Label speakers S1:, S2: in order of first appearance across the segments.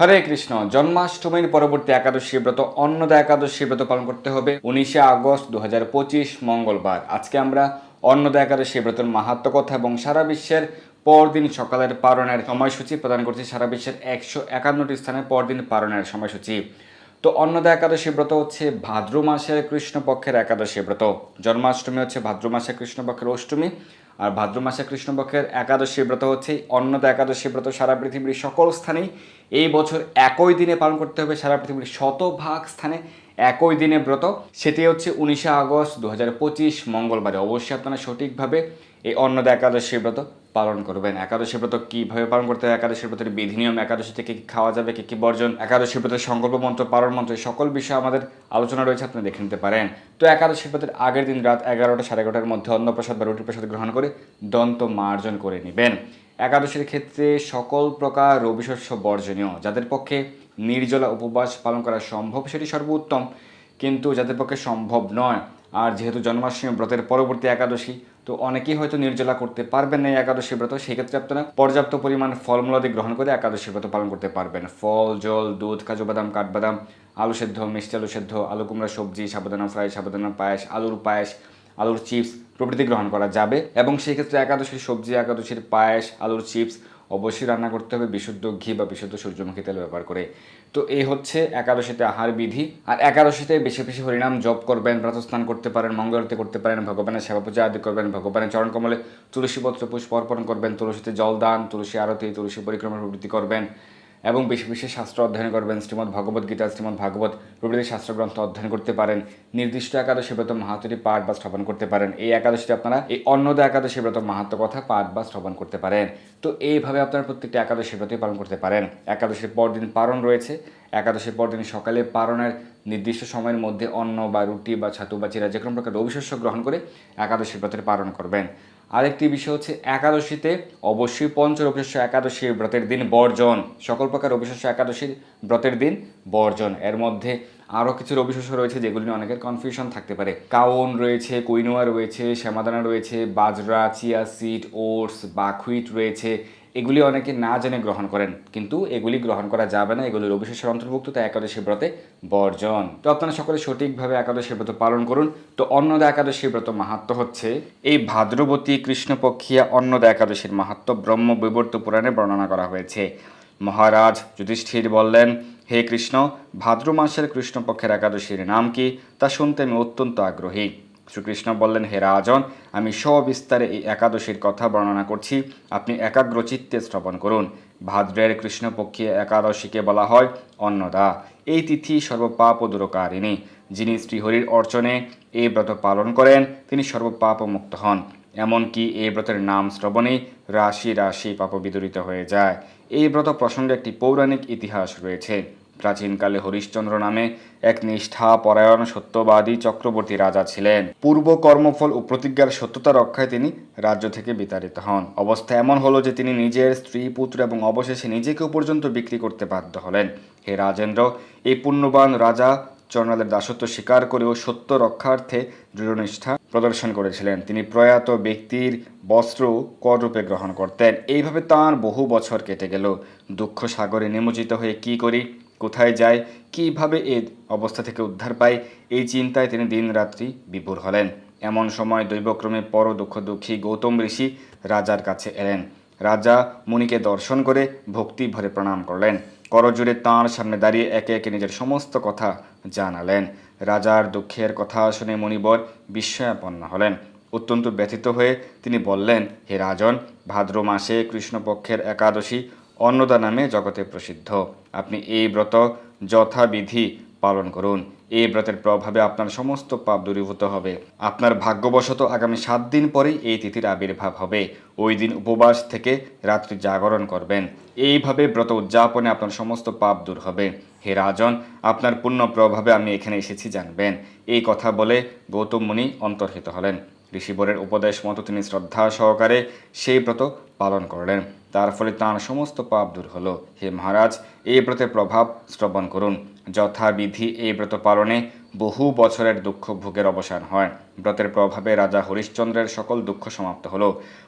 S1: হরে কৃষ্ণ, জন্মাষ্টমীর পরবর্তী একাদশী ব্রত, অন্নদা একাদশী ব্রত পালন করতে হবে উনিশে আগস্ট দু হাজার পঁচিশ, মঙ্গলবার। আজকে আমরা অন্নদা একাদশী ব্রতের মাহাত্ম কথা এবং সারা বিশ্বের পরদিন সকালের পালনের সময়সূচি প্রদান করছি। সারা বিশ্বের একশো একান্নটি স্থানে পরদিন পালনের সময়সূচি। তো অন্নদা একাদশী ব্রত হচ্ছে ভাদ্র মাসের কৃষ্ণপক্ষের একাদশী ব্রত। জন্মাষ্টমী হচ্ছে ভাদ্র মাসের কৃষ্ণপক্ষের অষ্টমী। আর ভাদ্র মাসে কৃষ্ণপক্ষের একাদশী ব্রত হচ্ছে, অন্নদা একাদশী ব্রত সারা পৃথিবীর সকল স্থানেই। এই বছর একই দিনে পালন করতে হবে সারা পৃথিবীর শতভাগ স্থানে একই দিনে ব্রত। সেটি হচ্ছে উনিশে আগস্ট দু হাজার পঁচিশ, মঙ্গলবারে। অবশ্যই আপনারা সঠিকভাবে এই অন্নদা একাদশী ব্রত পালন করবেন? একাদশী ব্রত কীভাবে পালন করতে হয়? একাদশী ব্রতের বিধি নিয়ম একাদশী থেকে কি খাওয়া যাবে? কি কি বর্জন? একাদশী ব্রতের সংকল্প মন্ত্র, পালন মন্ত্র সকল বিষয়ে আমাদের আলোচনা রয়েছে, আপনি দেখে নিতে পারেন। তো একাদশী ব্রতের আগের দিন রাত এগারোটা সাড়ে এগারোটার মধ্যে অন্নপ্রসাদ বা রুটি প্রসাদ গ্রহণ করে দন্ত মার্জন করে নেবেন। একাদশীর ক্ষেত্রে সকল প্রকার রবি শস্য বর্জনীয়। যাদের পক্ষে নির্জলা উপবাস পালন করা সম্ভব, সেটি সর্বোত্তম। কিন্তু যাদের পক্ষে সম্ভব নয়, আর যেহেতু জন্মাষ্টমী ব্রতের পরবর্তী একাদশী তো অনেকেই হয়তো নির্জলা করতে পারবেন না এই একাদশী ব্রত, সেক্ষেত্রে আপনারা পর্যাপ্ত পরিমাণ ফলমূল ফলমূলাদি গ্রহণ করে একাদশী ব্রত পালন করতে পারবেন। ফল, জল, দুধ, কাজু বাদাম, কাঠবাদাম, আলু সেদ্ধ, মিষ্টি আলু সেদ্ধ, আলু কুমড়া সবজি সাবুদানা ফ্রাই সাবুদানা পায়েস, আলুর পায়েস, আলুর চিপস প্রভৃতি গ্রহণ করা যাবে। এবং সেক্ষেত্রে একাদশীর সবজি, একাদশীর পায়েস, আলুর চিপস অবশ্যই রান্না করতে হবে, বিশুদ্ধ ঘি বা বিশুদ্ধ সূর্যমুখী তেল ব্যবহার করে। তো এই হচ্ছে একাদশীতে আহার বিধি। আর একাদশীতে বেশি বেশি হরিনাম জপ করবেন প্রাতস্থান করতে পারেন মঙ্গলতে করতে পারেন, ভগবানের সেবা পূজা আদি করবেন, ভগবানের চরণ কমলে তুলসীপত্র পুষ্প অর্পণ করবেন, তুলসীতে জল দান, তুলসী আরতি, তুলসী পরিক্রমা প্রভৃতি করবেন। এবং বেশি বেশি শাস্ত্র অধ্যয়ন করবেন। শ্রীমদ্ ভগবত গীতা, শ্রীমদ্ ভাগবত প্রভৃতি শাস্ত্রগ্রন্থ অধ্যয়ন করতে পারেন। নির্দিষ্ট একাদশী ব্রত মাহাত্মটি পাঠ বা শ্রবণ করতে পারেন। এই একাদশীতে আপনারা এই অন্নদা একাদশী ব্রত মাহাত্ম কথা পাঠ বা শ্রবণ করতে পারেন। তো এইভাবে আপনারা প্রত্যেকটা একাদশী ব্রতই পালন করতে পারেন। একাদশীর পরদিন পারণ রয়েছে। একাদশীর পরদিন সকালে পারণের নির্দিষ্ট সময়ের মধ্যে অন্ন বা রুটি বা ছাতু বা চিরা যে কোনো প্রকার রবিশস্য গ্রহণ করে একাদশী ব্রতের পালন করবেন। আরেকটি বিষয় হচ্ছে একাদশীতে অবশ্যই পঞ্চ রবিশস্য একাদশী ব্রতের দিন বর্জন। সকল প্রকার রবিশস্য একাদশীর ব্রতের দিন বর্জন। এর মধ্যে আরও কিছু রবিশস্য রয়েছে যেগুলি নিয়ে অনেকের কনফিউশন থাকতে পারে। কাউন রয়েছে কুইনোয়া রয়েছে, শ্যামাদানা রয়েছে, বাজরা, চিয়া সিড ওটস বাকুইট রয়েছে এগুলি অনেকে না জেনে গ্রহণ করেন, কিন্তু এগুলি গ্রহণ করা যাবে না। এগুলি রবিশেষের অন্তর্ভুক্ত তাই একাদশী ব্রতে বর্জন। তো আপনারা সকলে সঠিকভাবে একাদশী ব্রত পালন করুন। তো অন্নদা একাদশী ব্রত মাহাত্ম হচ্ছে, এই ভাদ্রবতী কৃষ্ণপক্ষিয়া অন্নদা একাদশীর মাহাত্ম ব্রহ্ম বিবর্ত পুরাণে বর্ণনা করা হয়েছে। মহারাজ যুধিষ্ঠির বললেন, হে কৃষ্ণ ভাদ্র মাসের কৃষ্ণপক্ষের একাদশীর নাম কি? তা শুনতে আমি অত্যন্ত আগ্রহী। শ্রীকৃষ্ণ বললেন, হে রাজন, আমি সবিস্তারে এই একাদশীর কথা বর্ণনা করছি। আপনি একাগ্র চিত্তে শ্রবণ করুন। ভাদ্রের কৃষ্ণপক্ষী একাদশীকে বলা হয় অন্নদা। এই তিথি সর্বপাপ দূরকারিণী যিনি শ্রীহরির অর্চনে এই ব্রত পালন করেন, তিনি সর্বপাপ মুক্ত হন। এমনকি এই ব্রতের নাম শ্রবণে রাশি রাশি পাপ বিদরিত হয়ে যায়। এই ব্রত প্রসঙ্গে একটি পৌরাণিক ইতিহাস রয়েছে। প্রাচীনকালে হরিশ্চন্দ্র নামে এক নিষ্ঠা পরায়ণ সত্যবাদী চক্রবর্তী রাজা ছিলেন। পূর্ব কর্মফল ও প্রতিজ্ঞার সত্যতা রক্ষায় তিনি রাজ্য থেকে বিতাড়িত হন। অবস্থা এমন হলো যে তিনি নিজের স্ত্রী, পুত্র এবং অবশেষে নিজেকেও পর্যন্ত বিক্রি করতে বাধ্য হলেন। হে রাজেন্দ্র, এই পুণ্যবান রাজা চরণালের দাসত্ব স্বীকার করেও সত্য রক্ষার্থে দৃঢ়নিষ্ঠা প্রদর্শন করেছিলেন। তিনি প্রয়াত ব্যক্তির বস্ত্র কররূপে গ্রহণ করতেন। এইভাবে তাঁর বহু বছর কেটে গেল। দুঃখ সাগরে নিমজ্জিত হয়ে কি করি? কোথায় যায়, কীভাবে এ অবস্থা থেকে উদ্ধার পায়, এই চিন্তায় তিনি দিনরাত্রি বিভোর হলেন। এমন সময় দৈবক্রমে পর দুঃখ দুঃখী গৌতম ঋষি রাজার কাছে এলেন। রাজা মুনিকে দর্শন করে ভক্তি ভরে প্রণাম করলেন। করজোড়ে তাঁর সামনে দাঁড়িয়ে একে একে নিজের সমস্ত কথা জানালেন। রাজার দুঃখের কথা শুনে মণিবর বিস্ময়াপন্ন হলেন। অত্যন্ত ব্যথিত হয়ে তিনি বললেন, হে রাজন, ভাদ্র মাসে কৃষ্ণপক্ষের একাদশী অন্নদা নামে জগতে প্রসিদ্ধ। আপনি এই ব্রত যথাবিধি পালন করুন। এই ব্রতের প্রভাবে আপনার সমস্ত পাপ দূরীভূত হবে। আপনার ভাগ্যবশত আগামী সাত দিন পরেই এই তিথির আবির্ভাব হবে। ওই দিন উপবাস থেকে রাত্রি জাগরণ করবেন। এইভাবে ব্রত উদযাপনে আপনার সমস্ত পাপ দূর হবে। হে রাজন, আপনার পুণ্য প্রভাবে আমি এখানে এসেছি জানবেন। এই কথা বলে গৌতম মুনি অন্তর্হিত হলেন। ঋষিবরের উপদেশ মতো তিনি শ্রদ্ধা সহকারে সেই ব্রত পালন করলেন। তার ফলে তাঁর সমস্ত পাপ দূর হল। হে মহারাজ এই ব্রতের প্রভাব শ্রবণ করুন। যথাবিধি এই ব্রত পালনে বহু বছরের দুঃখ ভোগের অবসান হয়। ব্রতের প্রভাবে রাজা হরিশ্চন্দ্রের সকল দুঃখ সমাপ্ত হল।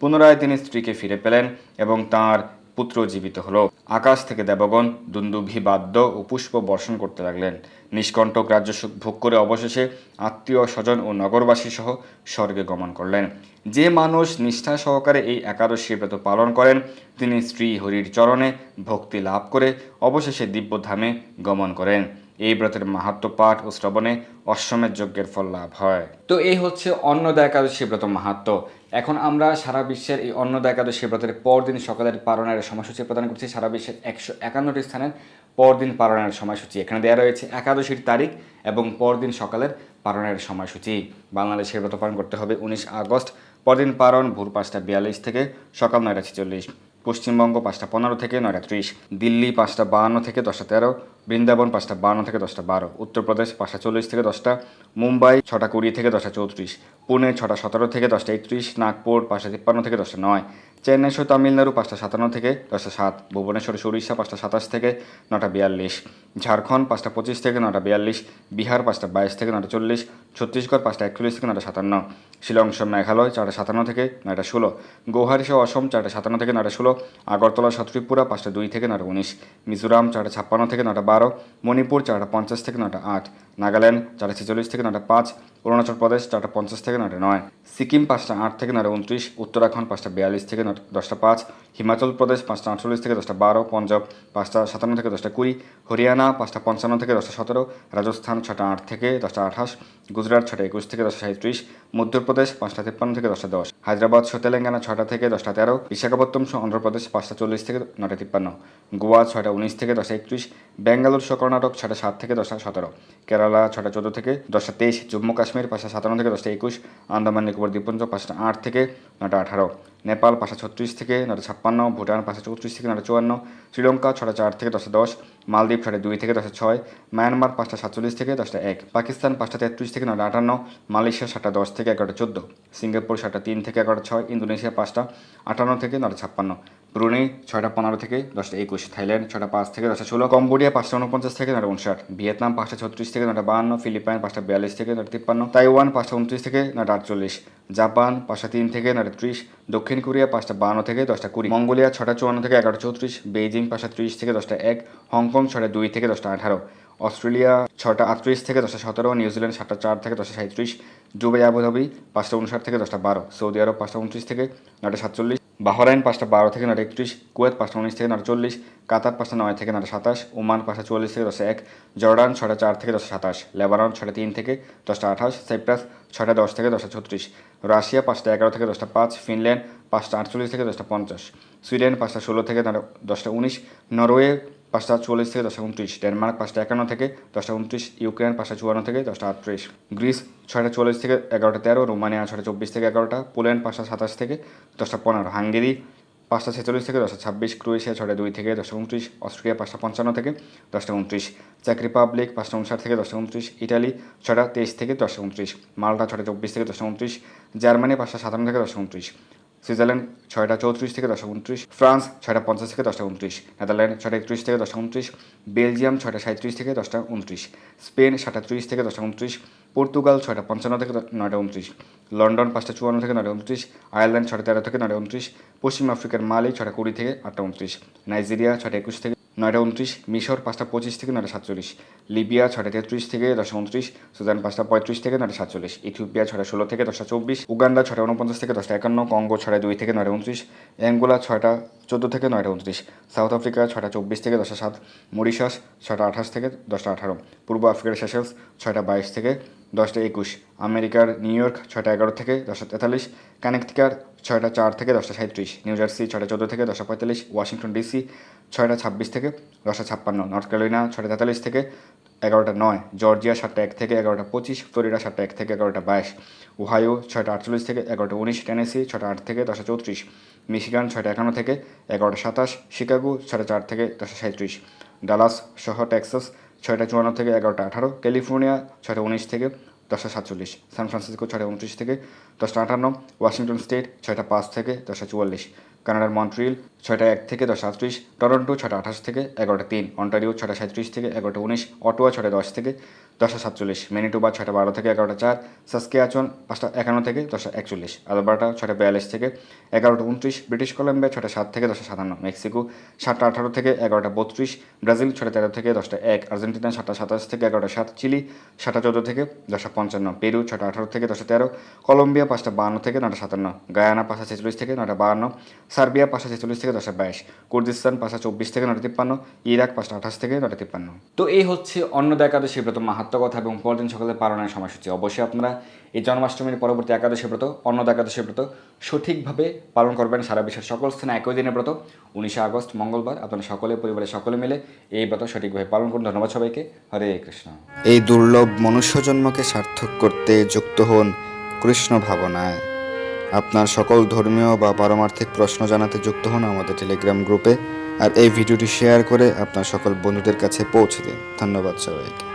S1: পুনরায় তিনি স্ত্রীকে ফিরে পেলেন এবং তাঁর পুত্র জীবিত হলো। আকাশ থেকে দেবগণ দুন্দুভি বাদ্য ও পুষ্প বর্ষণ করতে লাগলেন। নিষ্কণ্টক রাজ্য ভোগ করে অবশেষে আত্মীয়, স্বজন ও নগরবাসী সহ স্বর্গে গমন করলেন। যে মানুষ নিষ্ঠা সহকারে এই একাদশী ব্রত পালন করেন, তিনি শ্রী হরির চরণে ভক্তি লাভ করে অবশেষে দিব্যধামে গমন করেন। এই ব্রতের মাহাত্ম পাঠ ও শ্রবণে অশ্বমেধ যজ্ঞের ফল লাভ হয়। তো এই হচ্ছে অন্নদা একাদশী ব্রত মাহাত্ম। এখন আমরা সারা বিশ্বের এই অন্নদা একাদশী ব্রতের পরদিন সকালের পালনের সময়সূচি প্রদান করছি। সারা বিশ্বের একশো একান্নটি স্থানের পরদিন পালনের সময়সূচি। এখানে দেওয়া রয়েছে একাদশীর তারিখ এবং পরদিন সকালের পালনের সময়সূচি। বাংলাদেশের ব্রত পালন করতে হবে উনিশ আগস্ট। পরদিন পালন ভোর পাঁচটা বিয়াল্লিশ থেকে সকাল নয়টা ছেচল্লিশ। পশ্চিমবঙ্গ পাঁচটা পনেরো থেকে নয়টা ত্রিশ। দিল্লি পাঁচটা বাহান্ন থেকে দশটা তেরো। বৃন্দাবন পাঁচটা বাহান্ন থেকে দশটা বারো, উত্তরপ্রদেশ পাঁচটা চল্লিশ থেকে দশটা, মুম্বাই ছটা কুড়ি থেকে দশটা চৌত্রিশ, পুনে ছটা সতেরো থেকে দশটা একত্রিশ, নাগপুর পাঁচটা তিপ্পান্ন থেকে দশটা নয়, চেন্নাই সহ তামিলনাড়ু পাঁচটা সাতান্ন থেকে দশটা সাত, ভুবনেশ্বর উড়িষ্যা পাঁচটা সাতাশ থেকে নটা বিয়াল্লিশ, ঝাড়খণ্ড পাঁচটা পঁচিশ থেকে নটা বিয়াল্লিশ, বিহার পাঁচটা বাইশ থেকে নটা চল্লিশ, ছত্তিশগড় পাঁচটা একচল্লিশ থেকে নটা সাতান্ন, শিলং সহ মেঘালয় চারটা সাতান্ন থেকে নয়টা ষোলো, গৌহাটি সহ অসম চারটা সাতান্ন থেকে নটা ষোলো, আগরতলা সাতত্রিপুরা পাঁচটা দুই থেকে নটা উনিশ, মিজোরাম চারটা ছাপ্পান্ন থেকে নটা বারো মণিপুর চারটা পঞ্চাশ থেকে নটা আট। নাগাল্যান্ড চারটা ছেচল্লিশ থেকে নটা পাঁচ, অরুণাচল প্রদেশ, চারটা পঞ্চাশ থেকে নটা নয়। সিকিম, পাঁচটা আট থেকে নটা উনত্রিশ, উত্তরাখণ্ড, পাঁচটা বিয়াল্লিশ থেকে দশটা পাঁচ, হিমাচল প্রদেশ, পাঁচটা আটচল্লিশ থেকে দশটা বারো, পঞ্জাব, পাঁচটা সাতান্ন থেকে দশটা কুড়ি, হরিয়ানা, পাঁচটা পঞ্চান্ন থেকে দশটা সতেরো, রাজস্থান, ছটা আট থেকে দশটা আঠাশ, গুজরাট, ছটা একুশ থেকে দশটা সাঁত্রিশ মধ্যপ্রদেশ, পাঁচটা তিপ্পান্ন থেকে দশটা দশ, হায়দ্রাবাদ সহ তেলেঙ্গানা, ছটা থেকে দশটা তেরো, বিশাখাপত্তনম সহ অন্ধ্রপ্রদেশ, পাঁচটা চল্লিশ থেকে নটা তিপ্পান্ন, গোয়া ছটা উনিশ থেকে দশটা একত্রিশ ব্যাঙ্গালোর সহ কর্ণাটক, ছটা সাত থেকে দশটা সতেরো, কেরালা ছটা চোদ্দ থেকে দশটা তেইশ, জম্মু কাশ্মীর পাঁচটা সাতান্ন থেকে দশটা একুশ, আন্দামান, নিকোবর, দ্বীপপুঞ্জ পাঁচটা আট থেকে নটা আঠারো, নেপাল পাঁচশো ছত্রিশ থেকে নটা ছাপ্পান্ন, ভুটান পাঁচশো চৌত্রিশ থেকে নটা চুয়ান্ন, শ্রীলঙ্কা ছটা চার থেকে দশটা দশ, মালদ্বীপ ছটা দুই থেকে দশটা ছয়, মায়ানমার পাঁচটা সাতচল্লিশ থেকে দশটা এক, পাকিস্তান পাঁচটা তেত্রিশ থেকে নটা আটান্ন, মালয়েশিয়া সাতটা দশ থেকে এগারোটা চোদ্দ, সিঙ্গাপুর সাতটা তিন থেকে এগারোটা ছয়, ইন্দোনেশিয়া পাঁচটা আটান্ন থেকে নটা ছাপ্পান্ন ব্রুনেই ছয়টা পনেরো থেকে দশটা একুশ থাইল্যান্ড ছটা পাঁচ থেকে দশটা ষোলো কম্বোডিয়া পাঁচটা উনপঞ্চাশ থেকে নটা উনষাট ভিয়েতনাম পাঁচটা ছত্রিশ থেকে নটা বাহান্ন ফিলিপাইন পাঁচটা বিয়াল্লিশ থেকে নটা তিপ্পান্ন তাইওয়ান পাঁচটা উনত্রিশ থেকে নটা আটচল্লিশ জাপান পাঁচটা তিন থেকে নটা ত্রিশ দক্ষিণ কোরিয়া পাঁচটা বাহান্ন থেকে দশটা কুড়ি মঙ্গোলিয়া ছটা চুয়ান্ন থেকে এগারোটা চৌত্রিশ বেইজিং পাঁচটা ত্রিশ থেকে দশটা এক হংকং ছটা দুই থেকে দশটা আঠারো অস্ট্রেলিয়া ছটা আটত্রিশ থেকে দশটা সতেরো নিউজিল্যান্ড সাতটা চার থেকে দশটা সাঁত্রিশ দুবাই আবুধাবি পাঁচটা উনষাট থেকে দশটা বারো সৌদি আরব পাঁচটা উনত্রিশ থেকে নটা সাতচল্লিশ বাহরাইন পাঁচটা বারো থেকে নটা একত্রিশ, কুয়েত পাঁচটা উনিশ থেকে নটা চল্লিশ, কাতার পাঁচটা নয় থেকে নটা সাতাশ, ওমান পাঁচটা চুয়াল্লিশ থেকে দশটা এক, জর্ডান ছটা চার থেকে দশটা সাতাশ, লেবানন ছটা তিন থেকে দশটা আঠাশ, সাইপ্রাস ছটা দশ থেকে দশটা ছত্রিশ। রাশিয়া পাঁচটা এগারো থেকে দশটা পাঁচ, ফিনল্যান্ড পাঁচটা আটচল্লিশ থেকে দশটা পঞ্চাশ। সুইডেন পাঁচটা ষোলো থেকে দশটা উনিশ। নরওয়ে পাঁচটা চল্লিশ থেকে দশটা উনত্রিশ। ডেনমার্ক পাঁচটা একান্ন থেকে দশটা উনত্রিশ। ইউক্রেন পাঁচটা চুয়ান্ন থেকে দশটা আটত্রিশ। গ্রিস ছয়টা চল্লিশ থেকে এগারোটা তেরো। রোমানিয়া ছটা চব্বিশ থেকে এগারোটা। পোল্যান্ড পাঁচটা সাতাশ থেকে দশটা পনেরো। হাঙ্গেরি পাঁচটা ছেচল্লিশ থেকে দশটা ছাব্বিশ, ক্রোয়েশিয়া ছটা দুই থেকে দশটা উনত্রিশ অস্ট্রেলিয়া পাঁচটা পঞ্চান্ন থেকে দশটা উনত্রিশ, চেক রিপাবলিক পাঁচটা উনষাট থেকে দশটা উনত্রিশ, ইটালি ছটা তেইশ থেকে দশটা উনত্রিশ, মাল্টা ছটা চব্বিশ থেকে দশটা উনত্রিশ, জার্মানি পাঁচটা সাতান্ন থেকে দশটা উনত্রিশ সুইজারল্যান্ড ছয়টা চৌত্রিশ থেকে দশটা উনত্রিশ, ফ্রান্স ছয়টা পঞ্চাশ থেকে দশটা উনত্রিশ, নেদারল্যান্ড ছয়টা একত্রিশ থেকে দশটা উনত্রিশ, বেলজিয়াম ছয়টা সাঁত্রিশ থেকে দশটা উনত্রিশ, স্পেন সাতটা ত্রিশ থেকে দশটা উনত্রিশ, পর্তুগাল ছয়টা পঞ্চান্ন থেকে নয়টা উনত্রিশ, লন্ডন পাঁচটা চুয়ান্ন থেকে নয়টা উনত্রিশ, আয়ারল্যান্ড ছটা তেরো থেকে নয়টা উনত্রিশ, পশ্চিম আফ্রিকার মালি ছয়টা কুড়ি থেকে আটটা উনত্রিশ, নাইজেরিয়া ছয়টা একুশ থেকে নয়টা উনত্রিশ, মিশর পাঁচটা পঁচিশ থেকে নয়টা সাতচল্লিশ, লিবিয়া ছটা তেত্রিশ থেকে দশটা উনত্রিশ, সুদান পাঁচটা পঁয়ত্রিশ থেকে নয়টা সাতচল্লিশ, ইথিওপিয়া ছটা ষোলো থেকে দশটা চব্বিশ, উগান্ডা ছটা উনপঞ্চাশ থেকে দশটা একান্ন, কঙ্গো ছটা দুই থেকে নয়টা উনত্রিশ, অ্যাঙ্গোলা ছয়টা চোদ্দ থেকে নয়টা উনত্রিশ, সাউথ আফ্রিকা ছটা চব্বিশ থেকে দশটা সাত, মরিশাস ছটা আঠাশ থেকে দশটা আঠারো, পূর্ব আফ্রিকার সেশেলস ছয়টা বাইশ থেকে দশটা একুশ। আমেরিকার নিউ ইয়র্ক ছয়টা এগারো থেকে দশটা তেতাল্লিশ। কানেকটিকার ছয়টা চার থেকে দশটা সাঁত্রিশ নিউ জার্সি ছয়টা চোদ্দ থেকে দশটা পঁয়তাল্লিশ। ওয়াশিংটন ডিসি ছয়টা ছাব্বিশ থেকে দশটা ছাপ্পান্ন। নর্থ ক্যারোলিনা ছয়টা তেতাল্লিশ থেকে এগারোটা নয়। জর্জিয়া সাতটা এক থেকে এগারোটা পঁচিশ। ফ্লোরিডা সাতটা এক থেকে এগারোটা বাইশ। ওহাইও ছয়টা আটচল্লিশ থেকে এগারোটা উনিশ। টেনেসি ছটা আট থেকে দশটা চৌত্রিশ। মিশিগান ছয়টা একান্ন থেকে এগারোটা সাতাশ। শিকাগো ছয়টা চার থেকে দশটা সাঁত্রিশ ডালাস সহ টেক্সাস ছয়টা চুয়ান্ন থেকে এগারোটা আঠারো, ক্যালিফোর্নিয়া ছয়টা উনিশ থেকে দশটা সাতচল্লিশ, সান ফ্রান্সিসকো ছয়টা উনত্রিশ থেকে দশটা আঠান্ন ওয়াশিংটন স্টেট ছয়টা পাঁচ থেকে দশটা চুয়াল্লিশ, কানাডার মন্ট্রিল ছয়টা এক থেকে দশটা আটত্রিশ টরন্টো ছয়টা আঠাশ থেকে এগারোটা তিন, অন্টারিও ছটা সাঁত্রিশ থেকে এগারোটা উনিশ, অটোয়া ছয়টা দশ থেকে দশটা সাতচল্লিশ। ম্যানিটোবা ছটা বারো থেকে এগারোটা চার। সাসকিয়াচন পাঁচটা একান্ন থেকে দশটা একচল্লিশ। আলবার্টা ছটা বিয়াল্লিশ থেকে এগারোটা উনত্রিশ। ব্রিটিশ কলম্বিয়া ছটা সাত থেকে দশটা সাতান্ন। মেক্সিকো সাতটা আঠারো থেকে এগারোটা বত্রিশ। ব্রাজিল ছটা তেরো থেকে দশটা এক। আর্জেন্টিনা সাতটা সাতাশ থেকে এগারোটা সাত। চিলি সাতটা চোদ্দ থেকে দশটা পঞ্চান্ন। পেরু ছটা আঠারো থেকে দশটা তেরো। কলম্বিয়া পাঁচটা বান্ন থেকে নটা সাতান্ন। গায়ানা পাঁচটা ছেচল্লিশ থেকে নটা বাহান্ন। সার্বিয়া পাঁচটা ছেচল্লিশ থেকে দশটা বাইশ। কুর্দিস্তান পাঁচটা চব্বিশ থেকে নটা তিপ্পান্ন। ইরাক পাঁচটা আঠাশ থেকে নটা তিপ্পান্ন। তো এই হচ্ছে অন্য একাদশী ব্রত মাহাত্ম কথা এবং পরদিন সকালে পালনের সময়সূচি। অবশ্যই আপনারা এই জন্মাষ্টমীর পরবর্তী একাদশী ব্রত অন্নদা একাদশী ব্রত সঠিকভাবে পালন করবেন সারা বিশ্বের সকল স্থানে একই দিনের ব্রত। উনিশে আগস্ট, মঙ্গলবার, আপনারা সকলে, পরিবারের সকলে মিলে এই ব্রত সঠিকভাবে পালন করুন। ধন্যবাদ সবাইকে। হরে কৃষ্ণ।
S2: এই দুর্লভ মনুষ্য জন্মকে সার্থক করতে যুক্ত হন কৃষ্ণ ভাবনায়। আপনার সকল ধর্মীয় বা পারমার্থিক প্রশ্ন জানাতে যুক্ত হন আমাদের টেলিগ্রাম গ্রুপে। আর এই ভিডিওটি শেয়ার করে আপনার সকল বন্ধুদের কাছে পৌঁছে দিন। ধন্যবাদ সবাইকে।